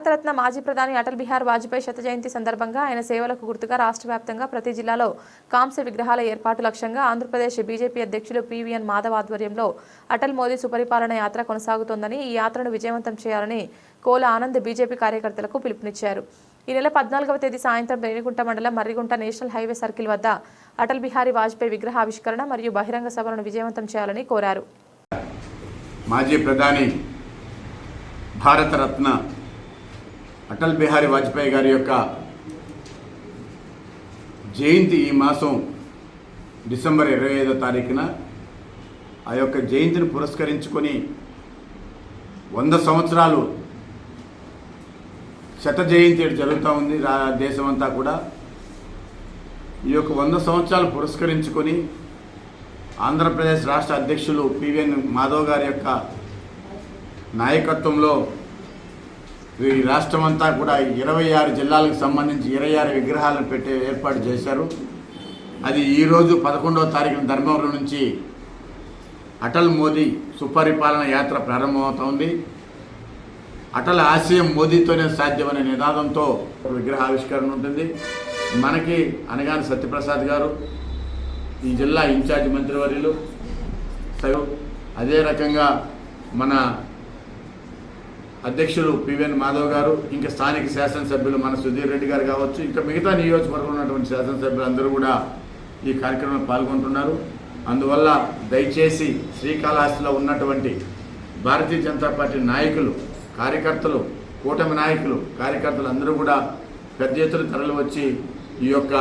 భారతరత్న మాజీ ప్రధాని అటల్ బిహార్ వాజ్పేయి శత జయంతి సందర్భంగా ఆయన సేవలకు గుర్తుగా రాష్ట్ర వ్యాప్తంగా ప్రతి జిల్లాలో కాంస్య విగ్రహాల ఏర్పాటు లక్ష్యంగా ఆంధ్రప్రదేశ్ బీజేపీ అధ్యక్షులు పివిఎన్ మాధవ్ ఆధ్వర్యంలో అటల్ మోదీ సుపరిపాలన యాత్ర కొనసాగుతోందని ఈ యాత్రను విజయవంతం చేయాలని కోల ఆనంద్ బీజేపీ కార్యకర్తలకు పిలుపునిచ్చారు. ఈ నెల పద్నాలుగవ తేదీ సాయంత్రం రేణిగుంట మండలం మర్రిగుంట నేషనల్ హైవే సర్కిల్ వద్ద అటల్ బిహారీ వాజ్పేయి విగ్రహ ఆవిష్కరణ మరియు బహిరంగ సభలను విజయవంతం చేయాలని కోరారు. మాజీ ప్రధాని భారతరత్న అటల్ బిహారీ వాజ్పేయి గారి యొక్క జయంతి ఈ మాసం డిసెంబర్ ఇరవై ఐదో తారీఖున ఆ యొక్క జయంతిని పురస్కరించుకొని వంద సంవత్సరాలు శత జయంతి జరుగుతూ ఉంది. రా దేశమంతా కూడా ఈ యొక్క వంద సంవత్సరాలు పురస్కరించుకొని ఆంధ్రప్రదేశ్ రాష్ట్ర అధ్యక్షులు పివిఎన్ మాధవ్ గారి యొక్క నాయకత్వంలో ఈ రాష్ట్రం అంతా కూడా ఇరవై ఆరు జిల్లాలకు సంబంధించి ఇరవై ఆరు విగ్రహాలను పెట్టే ఏర్పాటు చేశారు. అది ఈరోజు పదకొండవ తారీఖున ధర్మవరం నుంచి అటల్ మోదీ సుపరిపాలన యాత్ర ప్రారంభమవుతోంది. అటల్ ఆశయం మోదీతోనే సాధ్యమనే నినాదంతో విగ్రహ ఆవిష్కరణ ఉంటుంది. మనకి అనగాని సత్యప్రసాద్ గారు ఈ జిల్లా ఇన్ఛార్జ్ మంత్రివర్యులు అదే రకంగా మన అధ్యక్షులు పివిఎన్ మాధవ్ గారు ఇంకా స్థానిక శాసనసభ్యులు మన సుధీర్ రెడ్డి గారు కావచ్చు ఇంకా మిగతా నియోజకవర్గంలో ఉన్నటువంటి శాసనసభ్యులు అందరూ కూడా ఈ కార్యక్రమంలో పాల్గొంటున్నారు. అందువల్ల దయచేసి శ్రీకాళహస్తిలో ఉన్నటువంటి భారతీయ జనతా పార్టీ నాయకులు కార్యకర్తలు కూటమి నాయకులు కార్యకర్తలు అందరూ కూడా పెద్ద ఎత్తున తరలి వచ్చి ఈ యొక్క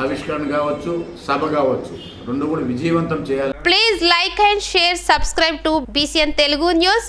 ఆవిష్కరణ కావచ్చు సభ కావచ్చు రెండు కూడా విజయవంతం చేయాలి. Please like and share subscribe to BCN Telugu news